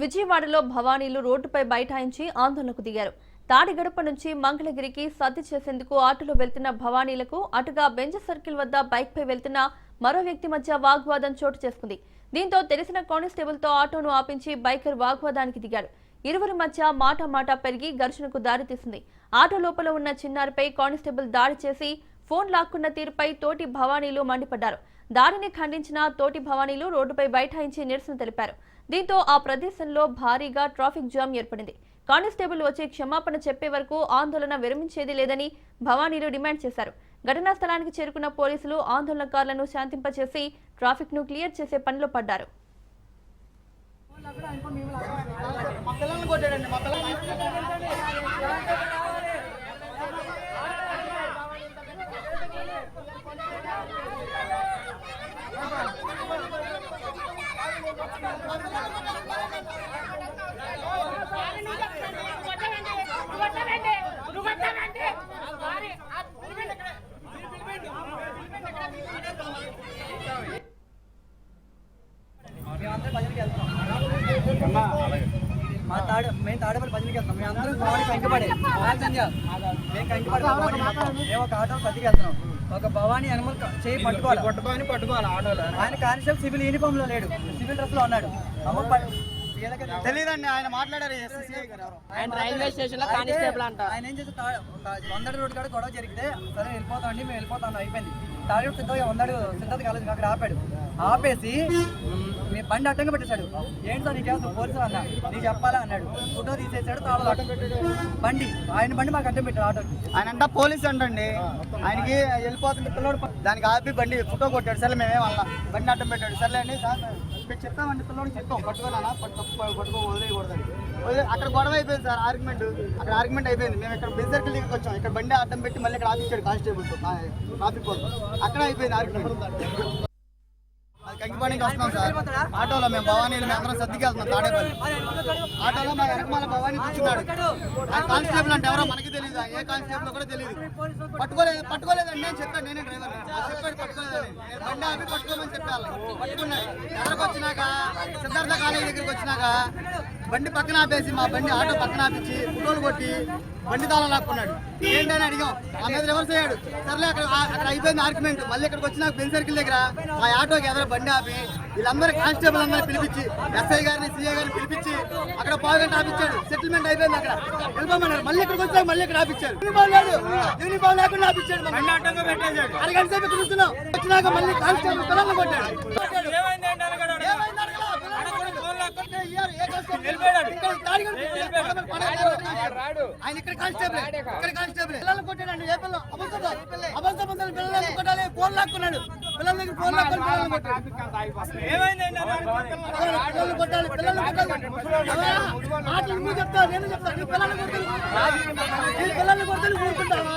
విజయవాడలో భవానీలు రోడ్డుపై బైఠాయించి ఆందోళనకు దిగారు. తాడిగడప నుంచి మంగళగిరికి సర్ది చేసేందుకు ఆటోలో వెళ్తున్న భవానీలకు అటుగా బెంచ్ సర్కిల్ వద్ద బైక్పై వెళ్తున్న మరో వ్యక్తి మధ్య వాగ్వాదం చోటు చేసుకుంది. దీంతో తెలిసిన కానిస్టేబుల్తో ఆటోను ఆపించి బైకర్ వాగ్వాదానికి దిగాడు. ఇరువురి మధ్య మాట మాట పెరిగి ఘర్షణకు దారితీసింది. ఆటో లోపల ఉన్న చిన్నారిపై కానిస్టేబుల్ దాడి చేసి ఫోన్ లాక్కున్న తీరుపై తోటి భవానీలు మండిపడ్డారు. దాడిని ఖండించిన తోటి భవానీలు రోడ్డుపై బైఠాయించి నిరసన తెలిపారు. దీంతో ఆ ప్రదేశంలో భారీగా ట్రాఫిక్ జామ్ ఏర్పడింది. కానిస్టేబుల్ వచ్చి క్షమాపణ చెప్పే వరకు ఆందోళన విరమించేది లేదని భవానీలు డిమాండ్ చేశారు. ఘటనా స్థలానికి చేరుకున్న పోలీసులు ఆందోళనకారులను శాంతింపచేసి ట్రాఫిక్ను క్లియర్ చేసే పనిలో పడ్డారు. మా పిల్లల్ని కొట్టాడండి మా పిల్లల్ని మా తాడు మేము తాడేపల్లి భజనకి వెళ్తాం మేము అందరం భవాని కంకిపడే మేము కంకిపడే. మేము ఒక ఆటో సర్దికి వెళ్తున్నాం. ఒక భవాని క- చేయి పట్టుకోవాలి? పట్టుకొని పట్టుకోవాలి ఆటోలో. ఆయన కానిస్టేబుల్ సివిల్ యూనిఫామ్లో లేడు. సివిల్ డ్రెస్లో ఉన్నాడు. అమ్మ తెలియదండి ఆయన మాట్లాడారు. ఆయన రైల్వే స్టేషన్లో కానిస్టేబుల్ అంట. ఆయన ఏం చేసి వందడి రోడ్ కాడ గొడవ జరిగితే సరే వెళ్ళిపోతాం అండి మేము వెళ్ళిపోతాం అయిపోయింది. తాడి సిద్ధయ్య వందడు సిద్ధార్థ కాలేజ్ అక్కడ ఆపాడు. ఆపేసి "మ్, బండి అడ్డంగా పెట్టేశాడు. ఏంటి సార్ నీకేమో పోలీసు అన్న నీకు చెప్పాలా? అన్నాడు. ఫోటో తీసేసాడు తాళ బండి ఆయన బండి మాకు అడ్డం పెట్టాడు ఆటోకి. ఆయన అంట పోలీస్ అంటండి. ఆయనకి వెళ్ళిపోతుంది పిల్లోడు. దానికి ఆపి బండి ఫోటో కొట్టాడు. సరే మేమే వాళ్ళ బండి అడ్డం పెట్టాడు. సర్లే అండి సార్ ఇక్కడ చెప్తామండి పిల్లోడు చెప్తాం. పట్టుకోనా పట్టుకో పట్టుకో వదిలేయకూడదని. వదిలే అక్కడ గొడవ అయిపోయింది సార్ ఆర్గ్యుమెంట్. అక్కడ ఆర్గ్యుమెంట్ అయిపోయింది. మేము ఇక్కడ బెంచ్ సర్కిల్ దగ్గరికి వచ్చాం ఇక్కడ బండి అడ్డం పెట్టి మళ్ళీ ఇక్కడ ఆపించాడు కానిస్టేబుల్ ట్రాఫిక్ పోలీస్ అక్కడ అయిపోయింది. ఆర్గ్యుమెంట్ అది కంకిపాడికి వస్తున్నాం సార్. ఆటోలో మేము భవానీలు మేము అందరం సర్దికి వెళ్తున్నాం తాడేపల్లి. ఆటోలో మా వెనకమాల భవానీ కూర్చున్నాడు. ఆయన కానిస్టేబుల్ అంటే ఎవరో మనకి తెలియదు ఏ కానిస్టేబుల్ కూడా తెలియదు పట్టుకోలేదు పట్టుకోలేదండి నేను చెప్పాను. నేనే డ్రైవర్ చెప్పాడు పట్టుకోలేదని బండి ఆపి పట్టుకోమని చెప్పాను పట్టుకున్నాయి ఎక్కడికి వచ్చినాక? సిద్ధార్థ కాలేజీ దగ్గరికి వచ్చినాక బండి పక్కన ఆపేసి మా బండి ఆటో పక్కన ఆపించి ఫోటోలు కొట్టి బండి తాళం లాక్కున్నాడు. ఏంటని అడిగాం. ఆ మీద రివర్స్ అయ్యాడు సర్లే అక్కడ అక్కడ అయిపోయింది ఆర్గ్యుమెంట్ మళ్ళీ ఇక్కడికి వచ్చినాక బెంచ్ సర్కిల్ దగ్గర ఆ ఆటోకి ఎదురు బండి ఆపి వీళ్ళందరూ కానిస్టేబుల్ అందరూ పిలిపించి ఎస్ఐ గారిని సిఐ గారిని పిలిపించి అక్కడ పావుగంట ఆపించాడు. సెటిల్మెంట్ అయిపోయింది అక్కడ. వెళ్ళిపోమన్నారు. మళ్ళీ ఇక్కడికి వచ్చాక మళ్ళీ ఇక్కడ ఆపించారు. యూనిఫామ్ లేదు. యూనిఫామ్ లేకుండా ఆపించాడు. అరగంట సేపు ఇక్కడ వచ్చినాక మళ్ళీ కానిస్టేబుల్ పిల్లల్ని కొట్టాడు ఏమైంది అడగలా? పిల్లల్ని కొట్టే ఇయ్యారు. ఏ కానిస్టేబుల్? ఇక్కడ తాడిగడు ఆయన ఇక్కడ కానిస్టేబుల్. ఇక్కడ కానిస్టేబుల్ ఏ పిల్లలు అబద్ధం అబద్ధం కొట్టాలి ఫోన్ లాక్కున్నాడు పిల్లల దగ్గర ఫోన్ లాక్కొని పిల్లల్ని కొట్టాలి పిల్లల్ని కొట్టాలి మాటలు నువ్వు చెప్తావు నేను చెప్తాను పిల్లలు కొడుతుంది పిల్లలు కొడుతుంది ఊరుకుంటావా